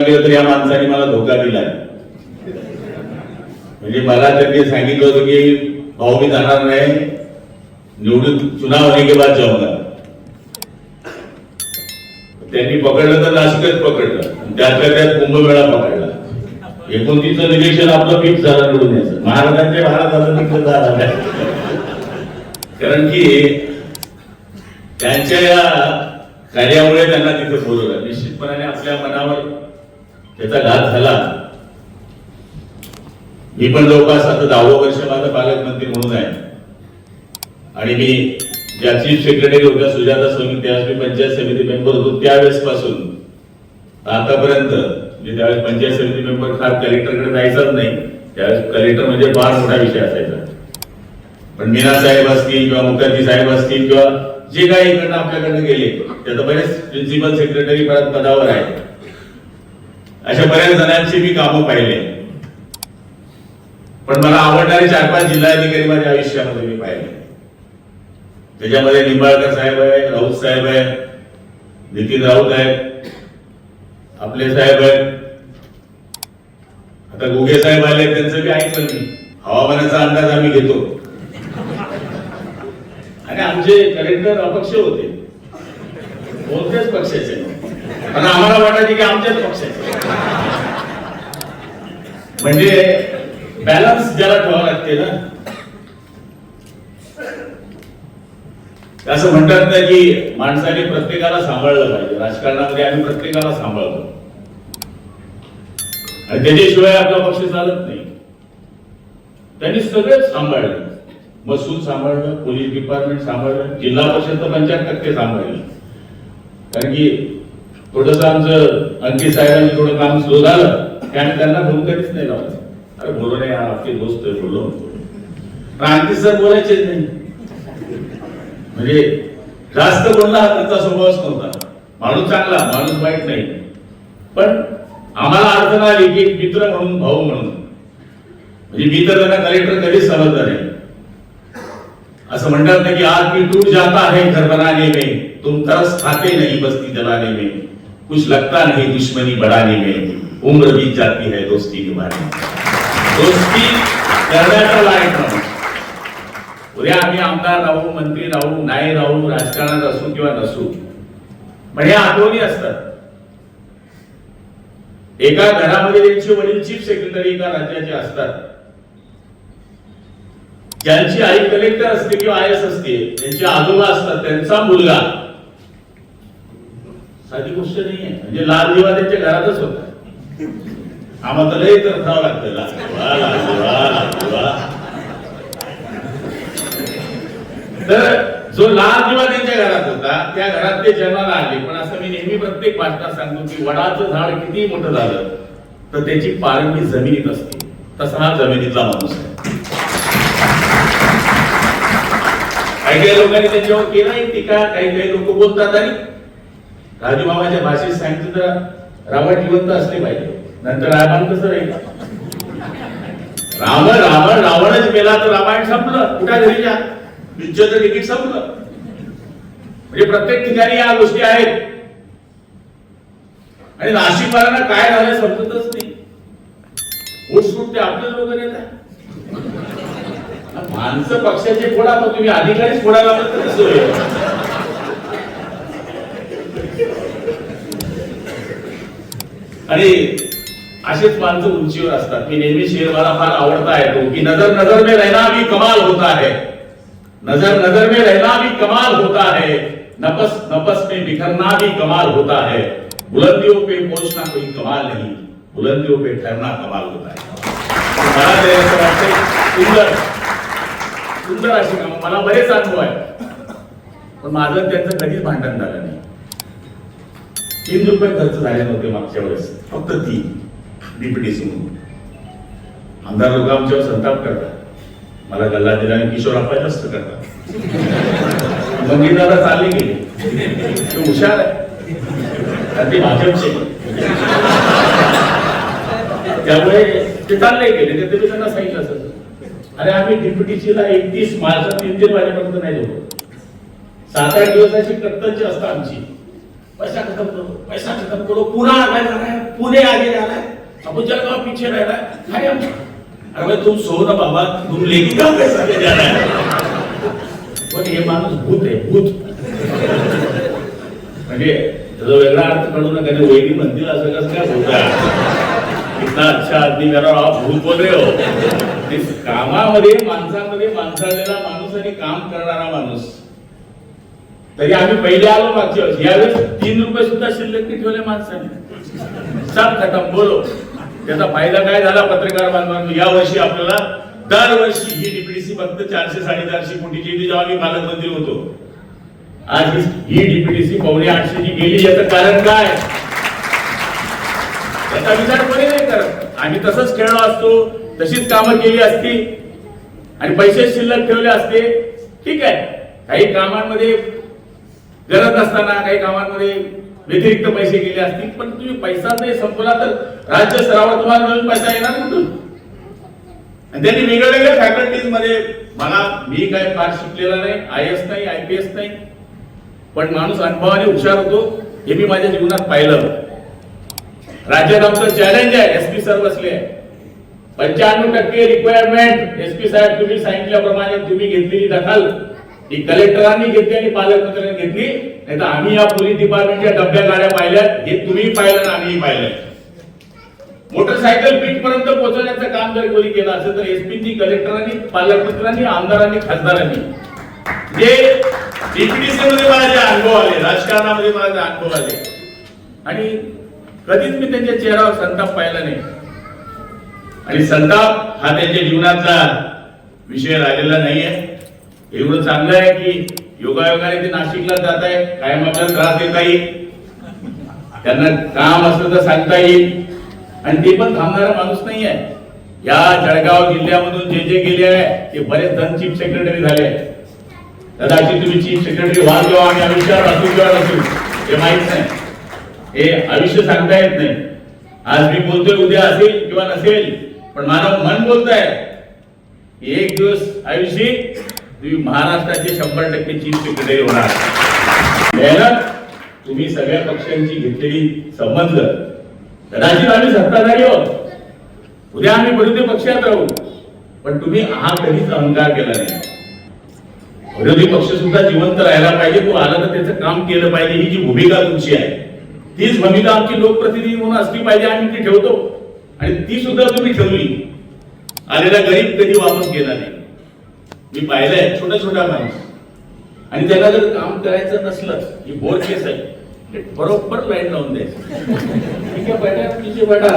तर या माणसाने मला धोका दिला म्हणजे मला त्यांनी सांगितलं होतं की भाऊ मी जाणार नाही. निवडून चुनाव होने के बाद जाऊंगा त्यांनी पकडलं तर नाशिकच पकडलं. त्यातल्या त्यात कुंभमेळा पकडला. एकोणतीस निरीक्षण आपलं फिक्स झालं निवडून यायचं. महाराजांच्या महाराजांना तिकडे झालं कारण की त्यांच्या या कार्यामुळे त्यांना तिथे बोलवलं. निश्चितपणाने आपल्या मनावर त्याचा घात झाला. मी पण जवळपास आता दहावं वर्ष माझं पालकमंत्री म्हणून आहे. आणि मी ज्या चीफ सेक्रेटरी होत्या सुजाता स्वामी त्यावेळेस मी पंचायत समिती मेंबर होतो. त्यावेळेस पासून आतापर्यंत म्हणजे त्यावेळेस पंचायत समिती मेंबर फार कलेक्टरकडे जायचाच नाही. त्यावेळेस कलेक्टर म्हणजे फार मोठा विषय असायचा. पण मीना साहेब असतील किंवा मुखर्जी साहेब असतील किंवा जे काही इकडनं आपल्याकडनं गेले त्याचं बरेच प्रिन्सिपल सेक्रेटरी पदावर आहेत. अशा बऱ्याच जणांची मी कामं पाहिले. पण मला आवडणारे चार पाच जिल्हाधिकारी माझ्या आयुष्यामध्ये मी पाहिले. त्याच्यामध्ये निंबाळकर साहेब आहे राऊत साहेब आहे नितीन राऊत आहेत आपले साहेब आहेत. आता गुगे साहेब आले त्यांचं काही ऐकलं नाही हवामानाचा अंदाज आम्ही घेतो. आणि आमचे कलेक्टर अपक्ष होते. कोणत्याच पक्षाचे. आणि आम्हाला वाटायचे की आमच्याच पक्षाचे म्हणजे बॅलन्स ज्याला ठेवावं लागते ना. असं म्हणतात ना की माणसाने प्रत्येकाला सांभाळलं पाहिजे. राजकारणामध्ये आम्ही प्रत्येकाला सांभाळतो. आणि त्याच्याशिवाय आपला पक्ष चालत नाही. त्यांनी सगळेच सांभाळलं. महसूल सांभाळलं पोलीस डिपार्टमेंट सांभाळलं जिल्हा परिषद तर पंच्याहत्तर टक्के सांभाळली. कारण की थोडस आमचं अंकित साहेबांनी थोडं काम सुरू झालं त्याने त्यांना फोन कधीच नाही लावलं. अरे बोलो नाही यार आपली दोस्त आहे, बोलो पण अंकित सर बोलायचेच नाही. म्हणजे जास्त बोलला हा त्यांचा स्वभावच नव्हता. माणूस चांगला माणूस वाईट नाही. पण आम्हाला अडचण आली की एक मित्र म्हणून भाऊ म्हणून. म्हणजे मी तर त्यांना कलेक्टर कधीच समजलं नाही. असं म्हणतात ना की आज मी टूट जाता है घर बनाने में. तुम तरस खाते नाही बस्ती जलाने में. कुछ लगता नहीं दुश्मनी बढ़ाने में। उम्र बीत जाती है दोस्ती निभाने में। दोस्ती करण्याचा लायक उद्या हो। आम्ही आमदार राहू मंत्री राहू नाही राहू राजकारणात असू किंवा नसू पण हे आठवणी असतात. एका घरामध्ये त्यांचे वडील चीफ सेक्रेटरी एका राज्याचे असतात. ज्यांची आई कलेक्टर असते किंवा आय एस असते त्यांचे आजोबा असतात त्यांचा मुलगा साधी गोष्ट नाही आहे म्हणजे लाल दिवा त्यांच्या घरातच होता. आम्हाला लय तर खावं लागतं. लाल दिवा, लाल दिवा, लाल दिवा. तर जो लाल दिवा त्यांच्या घरात होता त्या घरात ते जन्माला आले. पण असं मी नेहमी प्रत्येक भाषणात सांगतो की वडाचं झाड किती मोठं झालं तर त्याची पारंबी जमिनीत असते. तसा हा जमिनीतला माणूस आहे. काही काही लोकांनी त्याच्यावर केलाही टीका काही काही लोक बोलतात आणि राजू भाषेत सांगितलं तर रामा जिवंत असले पाहिजे. नंतर रामायण कसं राहील? रावण रावण रावणच गेला तर रामायण संपलं. कुठ्या घरी जा पिक्चरचं तिकीट संपलं. म्हणजे प्रत्येक ठिकाणी या गोष्टी आहेत. आणि नाशिकवाल्यांना काय झालं समजतच नाही. ऊट सुटते आपले लोक माणसं पक्षाचे फोडा मग तुम्ही अधिकारीच फोडायला लागलं तर कसं आणि असेच माणसं उंचीवर असतात. मी नेहमी शेर मला फार आवडता आहे तो की नजर नजर में रहना भी कमाल होता है. नजर नजर में रहना भी कमाल होता है. नपस नपस में बिखरना भी कमाल होता है. बुलंदियों पे पहुंचना कोई कमाल नहीं. बुलंदियों पे ठहरना कमाल होता है. सुंदर. सुंदर अशी कामं मला बरेच अनुभव आहे पण माझं त्यांचं कधीच भांडण झालं नाही. तीन रुपये खर्च झाले नव्हते मागच्या वेळेस. फक्त तीन. डीपीडीसी म्हणून. आमदार लोक आमच्यावर संताप करतात. मला गल्ला दिला आणि किशोर अप्पा जास्त करतात. मंगीदादा चालले गेले. ते हुशार आहे. ते भाजपचे. त्यामुळे ते चालले गेले. ते तुम्ही त्यांना सांगितलं असं अरे आम्ही डिप्युटीचीला एकतीस मार्च तीन तीन वाजेपर्यंत नाही देतो सात आठ दिवसाची कर्तव्य असतं आमची. पैसा खत्म करो पैसा खत्म करो। पुणे आगे जा रहा है पुणे आगे जा रहा है। अब का पीछे रह रहा है। काय अरे भाई तुम सो ना बाबा तुम लेके कहा पैसा ले जा रहा है? पण हे माणूस भूत आहे भूत। म्हणजे त्याचा वेगळा अर्थ काढू नका ते वैरी म्हणतील असं कसं काय बोलता इतना अच्छा आदमी करा आप भूत बोल रहे हो। कामामध्ये माणसामध्ये माणसालेला माणूस आणि काम करणारा माणूस. तरी आम्ही पहिले आलो मागच्या वर्षी. यावेळेस तीन रुपये सुद्धा शिल्लक ठेवले माणसाने. सात खतम बोलो. त्याचा फायदा काय झाला पत्रकार बांधवांनो? या वर्षी आपल्याला दरवर्षी ही डीपीडीसी फक्त चारशे साडेचारशे कोटीची होती जेव्हा मी पालकमंत्री होतो. आज ही- डीपीडीसी पावणे आठशेची गेली याचं कारण काय? याचा विचार कोणी नाही करत. आम्ही तसंच खेळलो असतो तशीच कामं केली असती. आणि पैसे शिल्लक ठेवले असते. ठीक आहे. काही कामांमध्ये गरज नसताना काही कामांमध्ये व्यतिरिक्त पैसे गेले असतील पण तुम्ही पैसा नाही संपला तर राज्य स्तरावर तुम्हाला नवीन पैसा येणार कुठून? आणि त्यांनी वेगळ्या वेगळ्या फॅकल्टीजमध्ये मला मी काय फार शिकलेला नाही आय एस नाही आय पी एस नाही पण माणूस अनुभवाने हुशार होतो हे मी माझ्या जीवनात पाहिलं. राज्यात आमचं चॅलेंज आहे एस पी सर बसले पंच्याण्णव टक्के रिक्वायरमेंट एस पी साहेब तुम्ही सांगितल्याप्रमाणे तुम्ही घेतलेली दखल. ही कलेक्टरांनी घेतली आणि पालकमंत्र्यांनी घेतली. नाही तर आम्ही या पोलीस डिपार्टमेंटच्या डब्या गाड्या पाहिल्यात. हे तुम्ही पाहिलं आणि आम्हीही पाहिलं मोटरसायकल पीठ पर्यंत पोहोचवण्याचं काम जर कोणी केलं असेल तर एसपीची कलेक्टरांनी पालकमंत्र्यांनी आमदारांनी खासदारांनी. जे डीपीडीसी मध्ये मला जे अनुभव आले राजकारणामध्ये मला जे अनुभव आले. आणि कधीच मी त्यांच्या चेहऱ्यावर संताप पाहिला नाही. आणि संताप हा त्यांच्या जीवनातला विषय राहिलेला नाहीये. एवढं चांगलं आहे की योगायोगाने ते नाशिकला जात आहे कायम आपल्याला त्रास देता येईल. त्यांना काम असलं तर सांगता येईल. आणि ते पण थांबणारा माणूस नाही आहे. या जळगाव जिल्ह्यामधून जे जे गेले आहे ते बरेच जण चीफ सेक्रेटरी झाले कदाचित तुम्ही चीफ सेक्रेटरी व्हाल किंवा आम्ही आयुष्यावर असू किंवा नसू हे माहीत नाही. हे आयुष्य सांगता येत नाही. आज मी बोलतोय उद्या असेल किंवा नसेल पण माझं मन बोलतंय. एक दिवस आयुष्य तुम्ही महाराष्ट्राचे शंभर टक्के चीफ सेक्रेटरी होणार मेहनत तुम्ही सगळ्या पक्षांची घेतलेली संबंध. कदाचित आम्ही सत्ताधारी आहोत. उद्या आम्ही विरोधी पक्षात राहू. पण तुम्ही हा कधीच अहंकार केला नाही. विरोधी पक्ष सुद्धा जिवंत राहायला पाहिजे. तो आला तर त्याचं काम केलं पाहिजे. ही जी भूमिका तुमची आहे तीच भूमिका आमची लोकप्रतिनिधी म्हणून असली पाहिजे आम्ही ती ठेवतो. आणि ती सुद्धा तुम्ही ठेवली. आलेला गरीब कधी वापस गेला नाही. मी पाहिलंय छोटा छोटा माणूस. आणि त्याला जर काम करायचं नसलं ही बोर केस आहे. बरोबर लाईन लावून द्यायचं. ठीक आहे बेटा तुझी बेटा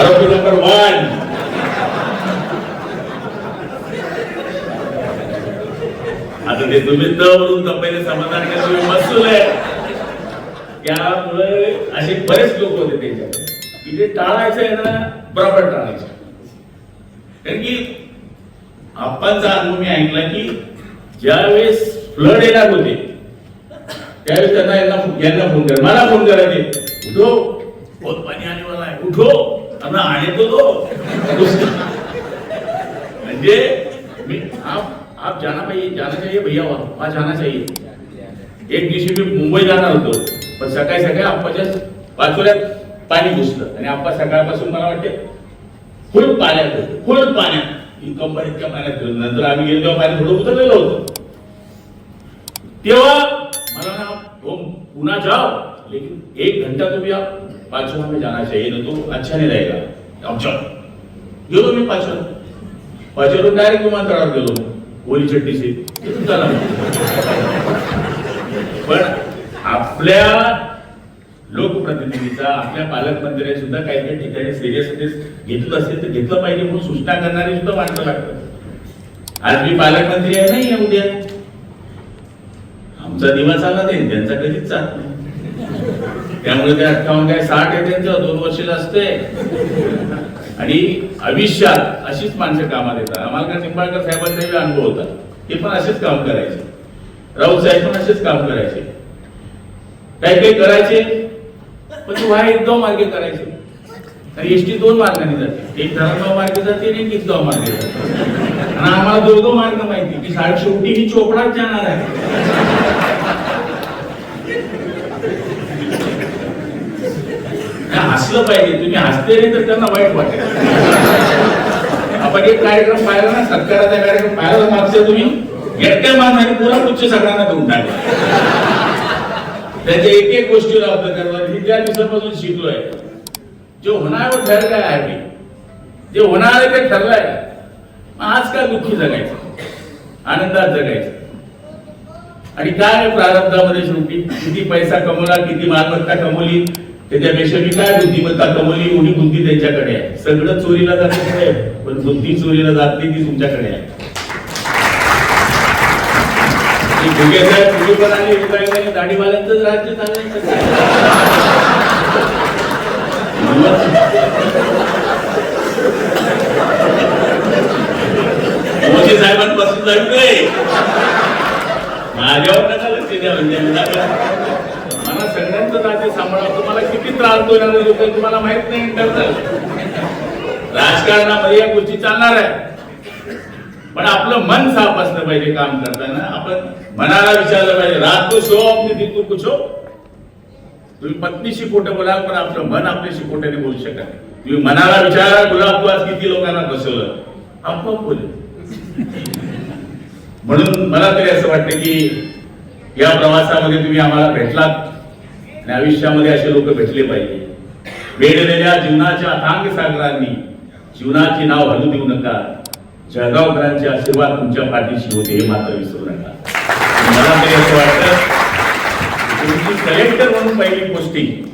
आरोपी नंबर वन. आता ते तुम्ही त म्हणून तब्येने समाधान केलं तुम्ही मसूल आहे. त्यामुळे असे बरेच लोक होते त्याच्यात. की ते टाळायचं आहे ना बरोबर टाळायचं. कारण की आप्पांचा अनुभव मी ऐकला की ज्यावेळेस फ्लड येणार होते त्यावेळेस त्यांना यांना यांना फोन करा मला फोन करायचे उठो. बहुत पाणी आने वाला है उठो अब आने तो. दो म्हणजे मी आप आप जाना पाहिजे जाना चाहिए भैया वहाँ जाना चाहिए. एक दिवशी मी मुंबई जाणार होतो. पण सकाळी सकाळी आप्पाच्या पाचोऱ्यात पाणी घुसलं. आणि आप्पा सकाळपासून मला वाटते फुल पाण्यात होते पाण्यात. इन्कंबर इतक्या पाण्यात नंतर आम्ही गेलो तेव्हा पाणी थोडं उतरलेलं होतं. तेव्हा मला ना पुन्हा जाओ लेकिन एक घंटा तुम्ही भी आप पाचवा में जाना चाहिए ना तो अच्छा नहीं रहेगा अब चलो गेलो मी पाचवा पाचवरून डायरेक्ट विमानतळावर गेलो. ओली चट्टी से पण आपल्या लोकप्रतिनिधीचा आपल्या पालकमंत्र्यांनी सुद्धा काही काही ठिकाणी सिरियसनेस घेतलं असेल तर घेतलं पाहिजे म्हणून सूचना करणारे सुद्धा वाटतं लागतं. आज मी पालकमंत्री आहे नाही आहे उद्या? आमचा दिवा चालला नाही त्यांचा कधीच चालत नाही. त्यामुळे ते अठ्ठावन्न काय साठ आहे त्यांचं दोन वर्षाला असते आणि आयुष्यात अशीच माणसं कामात येतात. आम्हाला का निंबाळकर साहेबांचाही अनुभव होता. ते पण असेच काम करायचे. राऊत साहेब पण असेच काम करायचे. काही काही करायचे? पण तू हा एकदा मार्गे करायचे. आणि एसटी दोन मार्गाने जाते. एक धरणगाव मार्गे जाते आणि एक गिजगाव मार्गे जाते. आणि आम्हाला दोन मार्ग माहिती की साडे शेवटी ही चोपडाच जाणार आहे. हसलं पाहिजे. तुम्ही हसते नाही तर त्यांना वाईट वाटेल. आपण एक कार्यक्रम पाहिला ना सत्काराचा कार्यक्रम पाहिला मागच्या तुम्ही एकट्या मारणारी पुरा उच्च सगळ्यांना देऊन टाकला. त्याच्या एक एक गोष्टीवर अभ्यास करणार मी त्या दिवसापासून शिकलोय. जे होणार ठर काय आहे जे होणार आहे ते ठरलंय. आज काय दुःखी जगायचं. आनंदात जगायचं. आणि काय प्रारब्धामध्ये शेवटी? किती पैसा कमवला किती मालमत्ता कमवली त्याच्यापेक्षा मी काय बुद्धिमत्ता कमवली एवढी बुद्धी त्यांच्याकडे आहे. सगळं चोरीला जात आहे. पण बुद्धी चोरीला जात नाही ती तुमच्याकडे आहे. ती दाढीवाल्यांचंच राज्य चालायचं. मोदी साहेबांपासून जाईल माझ्यावर नका लक्ष द्या म्हणजे मला सगळ्यांचं राज्य सांभाळा तुम्हाला किती त्रास होणार तुम्हाला माहीत नाही करतात राजकारणामध्ये या गोष्टी चालणार आहे पण आपलं मन साफ असलं पाहिजे काम करताना. आपण मनाला विचारलं पाहिजे रात को शो अपनी दिल को कुछो तुम्ही पत्नीशी खोटं बोलाल पण आपलं मन आपल्याशी खोटं बोलू शकत नाही. तुम्ही मनाला विचारा गुलाब तू आज किती लोकांना बसवलं? आपोआप बोल. म्हणून मला तरी असं वाटतं की या प्रवासामध्ये तुम्ही आम्हाला भेटलात. आणि आयुष्यामध्ये असे लोक भेटले पाहिजे. वेढलेल्या जीवनाच्या अथांग सागरांनी जीवनाची नाव हलू देऊ नका. जळगावकरांचे आशीर्वाद तुमच्या पाठीशी होते हे मात्र विसरू नका. मला तरी असं वाटतं तुमची कलेक्टर म्हणून पहिली पोस्टिंग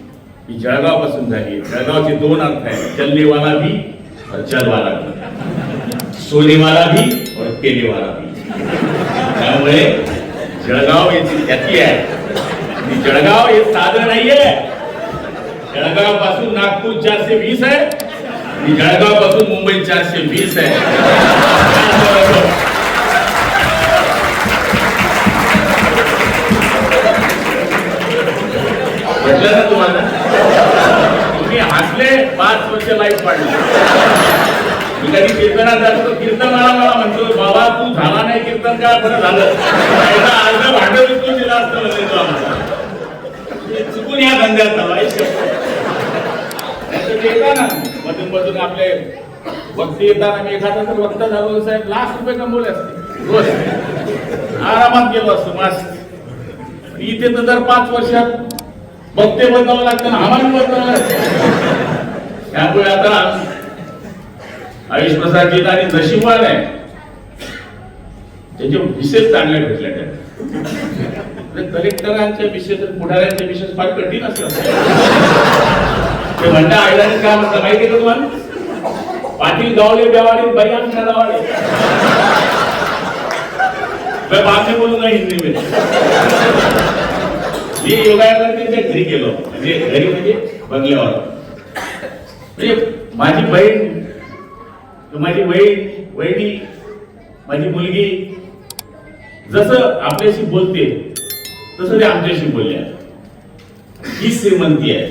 ही जळगावपासून झाली जळगावचे दोन अर्थ आहेत. चलनेवाला भी और चलवाला भी सोनेवाला भी और केलेवाला भी त्यामुळे जळगाव याची ख्याती आहे. जळगाव हे साधं नाहीये. जळगावपासून नागपूर चारशे वीस आहे. जळगावपासून मुंबई चारशे वीस आहे. म्हटलं ना तुम्हाला? तुम्ही हसले पाच वर्ष लाईफ पाडली. मी कधी कीर्तनात जातो कीर्तन मला मला म्हणतो बाबा तू झाला नाही कीर्तन काय बरं झालं. अर्ध भांडं विकून दिला असतं म्हणजे चुकून या धंद्यात झाला मधून मधून आपले भक्ती येताना मी एखादा तर वक्त झालो साहेब लाख रुपये कमवले असते. रोज. आरामात गेलो असतो मस्त. इथे तर दर पाच वर्षात मग ते बदलावं लागतं ना आम्हाला बदलावं लागतं. त्यामुळे आता आयुष प्रसादजी आणि नशिबवान आहे. त्याचे विशेष चांगले भेटले त्या म्हणजे कलेक्टरांचे विशेष पुढाऱ्यांचे विशेष फार कठीण असतात. ते म्हणता आयलाने काय म्हणतात माहिती का तुम्हाला? पाटील गावले बेवाडी बयान करावाडे मैं बाद में बोलूंगा हिंदी में मी योगायोगाने त्यांच्या घरी गेलो म्हणजे घरी म्हणजे बंगल्यावर. म्हणजे माझी बहीण माझी बहीण वहिनी माझी मुलगी जसं आपल्याशी बोलते तसं ते आमच्याशी बोलले ही श्रीमंती आहे.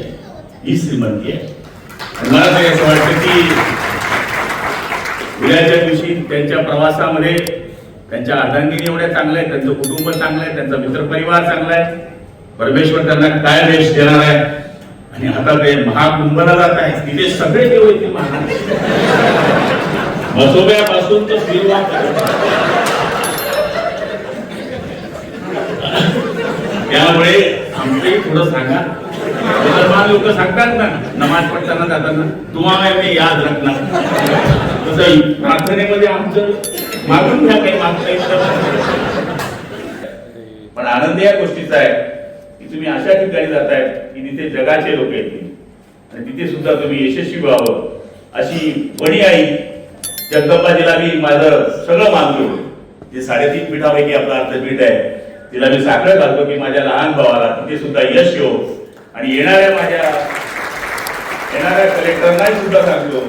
ही श्रीमंती आहे. मला काही असं वाटतं की उद्याच्या दिवशी त्यांच्या प्रवासामध्ये त्यांच्या अर्धांगिनी एवढ्या चांगल्या आहेत त्यांचं कुटुंब चांगलं आहे त्यांचा मित्रपरिवार चांगला आहे. परमेश्वर त्यांना काय देश देणार आहे? आणि आता ते महाकुंभला जात आहे तिथे सगळे देव येतील बसोब्यापासून तर फिरवा त्यामुळे आमचंही थोडं सांगा. मुसलमान लोक सांगतात ना नमाज पडताना जाताना तुम्हाला मी याद रखणार तसं प्रार्थनेमध्ये आमचं मागून घ्या काही मागता येईल पण आनंद या गोष्टीचा आहे. की तुम्ही अशा ठिकाणी जाताय की तिथे जगाचे लोक येतील. आणि तिथे सुद्धा तुम्ही यशस्वी व्हावं. अशी वणी आई जगदंबाजीला मी माझं सगळं मानतो. जे साडेतीन पीठापैकी आपलं अर्थपीठ आहे तिला मी साखर घालतो की माझ्या लहान भावाला तिथे सुद्धा यश येऊ आणि येणाऱ्या माझ्या येणाऱ्या कलेक्टरनाही सुद्धा सांगतो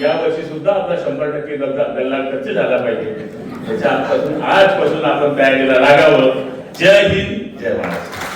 या वर्षी सुद्धा आपला शंभर टक्के गल्ला गल्ला खर्च झाला पाहिजे. त्याच्या आजपासून आजपासून आपण तयारीला लागावं. जय हिंद जय महाराष्ट्र.